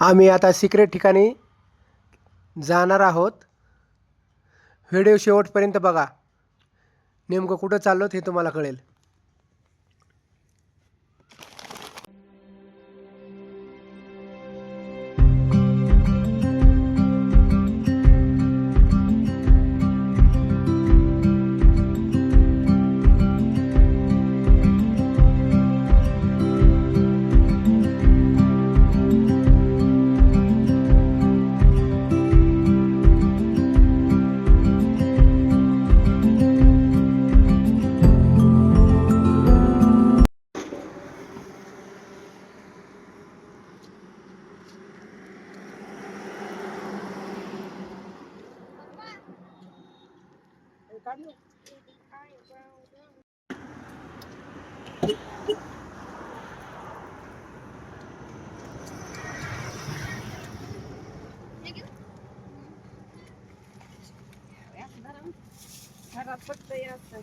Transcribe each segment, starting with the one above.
आम्ही आता सिक्रेट ठिकाणी जाणार आहोत. व्हिडिओ शेवटपर्यंत बघा. नेमकं कुठं चाललो हे तुम्हाला कळेल. घरात फक्त असतं.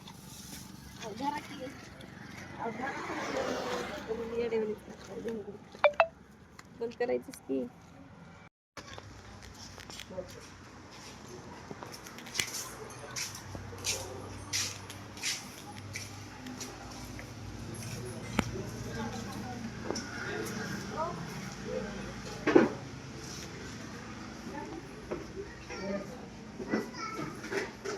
घरात घरात बंद करायचंच की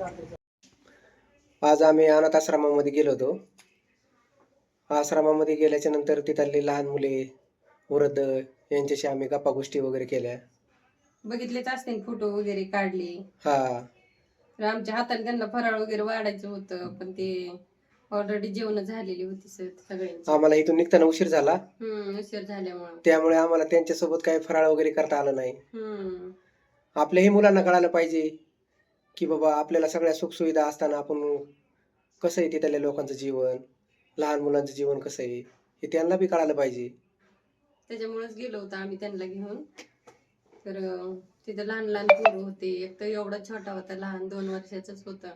आज आम्ही अनाथ आश्रमामध्ये गेलो होतो. आश्रमामध्ये गेल्याच्यानंतर तिथली लहान मुले वृद्ध यांच्याशी आम्ही गप्पा गोष्टी वगैरे केल्या. बघितलेच असते फोटो वगैरे काढले. हा. तर आमच्या हाताने त्यांना फराळ वगैरे वाढायचं होतं पण ते ऑलरेडी जेवण झालेली होती सगळ्यांची. आम्हाला इथून निघताना उशीर झाला. उशीर झाल्यामुळं. त्यामुळे आम्हाला त्यांच्यासोबत काही फराळ वगैरे करता आलं नाही. आपल्याही मुलांना कळायला पाहिजे. की बाबा आपल्याला सगळ्या सुखसुविधा असताना आपण कसं आहे तिथल्या लोकांचं जीवन? लहान मुलांचं जीवन कसं आहे? हे त्यांना बी कळायला पाहिजे. त्याच्यामुळेच गेलो होतो आम्ही त्यांना घेऊन. तर तिथं लहान लहान पोरं होते. एक तर एवढा छोटा होता लहान दोन वर्षाचाच होता.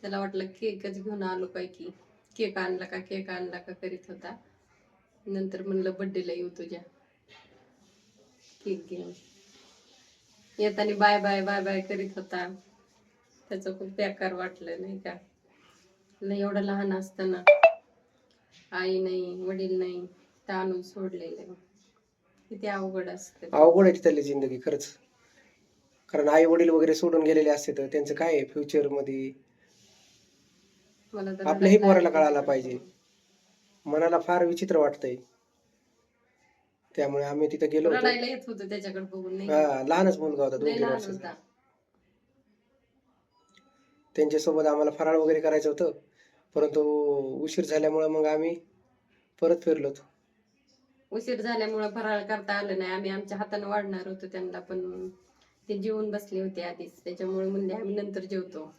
त्याला वाटलं केकच घेऊन आलो काय की केक आणला का केक आणला का करीत होता. नंतर म्हणलं बड्डेला येऊ तुझ्या. केक घेऊन. येताना बाय बाय बाय बाय करीत होता. त्याचं खूप बेकार वाटलं नाही का? लय एवढं लहान असताना. आई नाही वडील नाही तर आणून सोडलेलं. किती अवघड असतं. अवघड आहे तिथली जिंदगी खरंच. कारण आई वडील वगैरे सोडून गेलेले असते तर त्यांचं काय फ्युचरमध्ये? मला तर आपल्याही पोराला. कळायला पाहिजे. मनाला फार विचित्र वाटतंय. त्यामुळे आम्ही तिथे गेलो होतो. रडायला येत होतं त्याच्याकडे बघून नाही? हा लहानच मुलगा होता दोन तीन लहान वर्षाचा. होता. त्यांच्यासोबत आम्हाला फराळ वगैरे करायचं होतं. परंतु उशीर झाल्यामुळे मग आम्ही परत फिरलो उशीर झाल्यामुळे फराळ करता आलं नाही. आम्ही आमच्या हाताने वाढणार होतो त्यांना पण. ते जेवून बसले होते आधीच. त्याच्यामुळे म्हणले आम्ही नंतर जेवतो.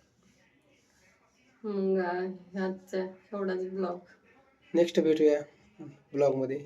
मग आजचा एवढाच ब्लॉग. नेक्स्ट भेटूया ब्लॉगमध्ये.